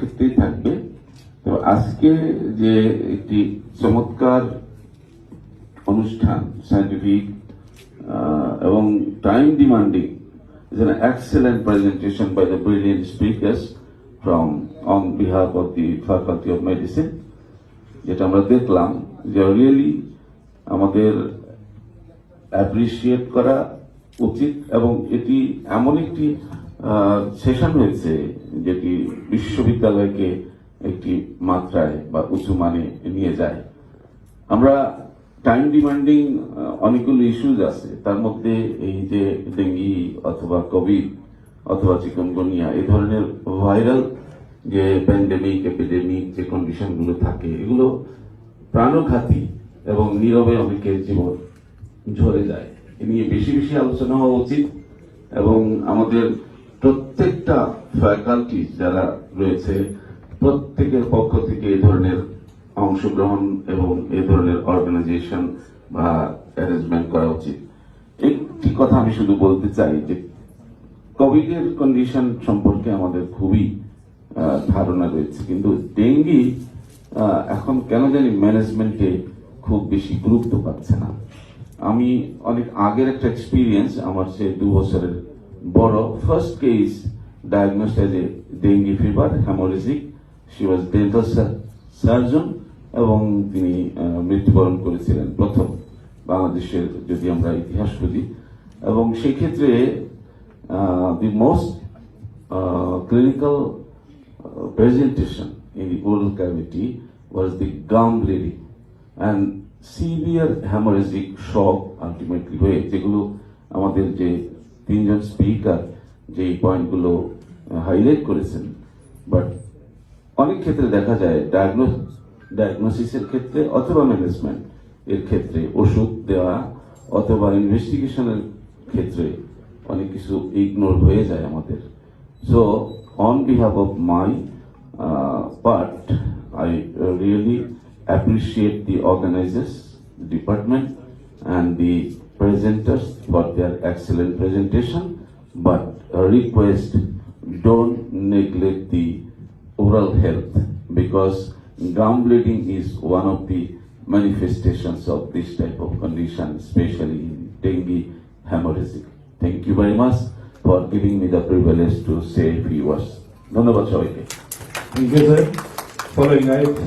ক্ষেত্রেই থাকবে। তো আজকে যে একটি চমৎকার অনুষ্ঠান সায়েন্টিফিক এবং টাইম ডিমান্ডিং যেন excellent presentation by the brilliant speakers from on behalf of the faculty of medicine যেটা আমরা দেখলাম যে রিয়েলি আমাদের অ্যাপ্রিসিয়েট করা উচিত এবং এটি এমন একটি সেশন হয়েছে যেটি বিশ্ববিদ্যালয়কে একটি মাত্রায় বা উঁচু মানে নিয়ে যায়। আমরা টাইম ডিমান্ডিং অনেকগুলো ইস্যুজ আছে। তার মধ্যে এই যে ডেঙ্গি অথবা কোভিড অথবা চিকনগুনিয়া এই ধরনের ভাইরাল যে প্যান্ডেমিক এপিডেমিক যে কন্ডিশনগুলো থাকে, এগুলো প্রাণঘাতী এবং নীরবে অনেকের জীবন ঝরে যায়। এ নিয়ে বেশি বেশি আলোচনা হওয়া উচিত এবং আমাদের প্রত্যেকটা ফ্যাকাল্টি যারা রয়েছে, প্রত্যেকের পক্ষ থেকে এই ধরনের অংশগ্রহণ এবং এই ধরনের অর্গানাইজেশন বা অ্যারেঞ্জমেন্ট করা উচিত। একটি কথা আমি শুধু বলতে চাই যে কোভিড এর কন্ডিশন সম্পর্কে আমাদের খুবই ধারণা রয়েছে। কিন্তু ডেঙ্গি এখন কেন জানি ম্যানেজমেন্টে খুব বেশি গুরুত্ব পাচ্ছে না। আমি অনেক আগের একটা এক্সপিরিয়েন্স আমার সে দু বছরের বড় first case diagnosed as a dengue fever haemorrhagic she was dental surgeon এবং তিনি মৃত্যুবরণ করেছিলেন প্রথম বাংলাদেশের যদি আমরা ইতিহাস খুঁজি। এবং সেক্ষেত্রে the most clinical presentation in the oral cavity was the gum bleeding and severe hemorrhagic shock ultimately হয়ে, যেগুলো আমাদের যে তিনজন স্পিকার যে পয়েন্টগুলো হাইলাইট করেছেন। বাট অনেক ক্ষেত্রে দেখা যায় ডায়াগনোস ডায়াগনোসিসের ক্ষেত্রে অথবা ম্যানেজমেন্ট এর ক্ষেত্রে ওষুধ দেওয়া অথবা ইনভেস্টিগেশনের ক্ষেত্রে অনেক কিছু ইগনোর হয়ে যায় আমাদের। So on behalf of my part I really appreciate the organisers department and the presenters for their excellent presentation, but a request don't neglect the oral health because gum bleeding is one of the manifestations of this type of condition, especially in dengue hemorrhagic. Thank you very much for giving me the privilege to say a few words. ধন্যবাদ সবাইকে Thank you, sir. Following item,